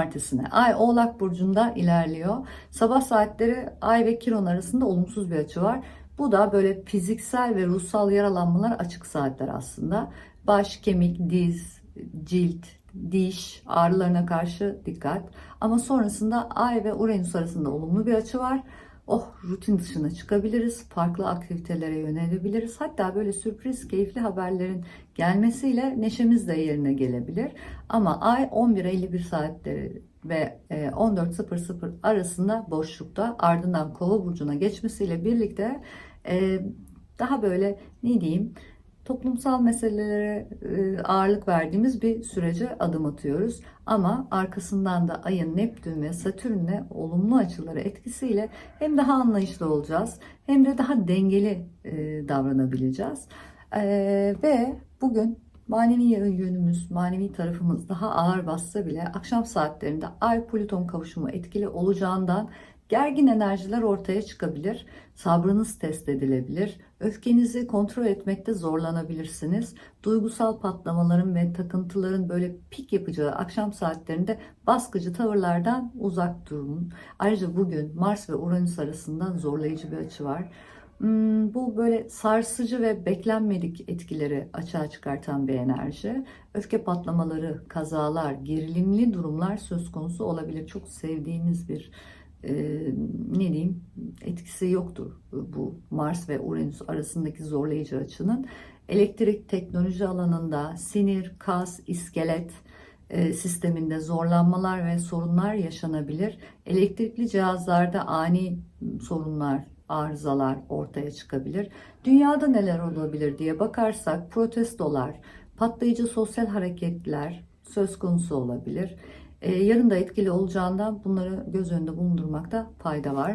Martesine. Ay Oğlak Burcu'nda ilerliyor. Sabah saatleri Ay ve Kiron arasında olumsuz bir açı var. Bu da böyle fiziksel ve ruhsal yaralanmalar açık saatler aslında. Baş, kemik, diz, cilt, diş ağrılarına karşı dikkat. Ama sonrasında Ay ve Uranüs arasında olumlu bir açı var. Oh rutin dışına çıkabiliriz. Farklı aktivitelere yönelebiliriz. Hatta böyle sürpriz keyifli haberlerin gelmesiyle neşemiz de yerine gelebilir. Ama ay 11.51 saatleri ve e, 14.00 arasında boşlukta ardından kova burcuna geçmesiyle birlikte e, daha böyle ne diyeyim toplumsal meselelere e, ağırlık verdiğimiz bir sürece adım atıyoruz. Ama arkasından da ayın Neptün ve Satürn'le olumlu açıları etkisiyle hem daha anlayışlı olacağız hem de daha dengeli e, davranabileceğiz. E, ve bugün manevi yönümüz, manevi tarafımız daha ağır bassa bile akşam saatlerinde Ay Plüton kavuşumu etkili olacağından gergin enerjiler ortaya çıkabilir. Sabrınız test edilebilir. Öfkenizi kontrol etmekte zorlanabilirsiniz. Duygusal patlamaların ve takıntıların böyle pik yapacağı akşam saatlerinde baskıcı tavırlardan uzak durun. Ayrıca bugün Mars ve Uranüs arasında zorlayıcı bir açı var. Hmm, Bu böyle sarsıcı ve beklenmedik etkileri açığa çıkartan bir enerji. Öfke patlamaları, kazalar, gerilimli durumlar söz konusu olabilir. Çok sevdiğimiz bir e, ne diyeyim etkisi yoktur bu Mars ve Uranüs arasındaki zorlayıcı açının. Elektrik teknoloji alanında sinir, kas, iskelet e, sisteminde zorlanmalar ve sorunlar yaşanabilir. Elektrikli cihazlarda ani sorunlar, arızalar ortaya çıkabilir. Dünyada neler olabilir diye bakarsak protestolar, patlayıcı sosyal hareketler söz konusu olabilir. Ee, yarın da etkili olacağından bunları göz önünde bulundurmakta fayda var.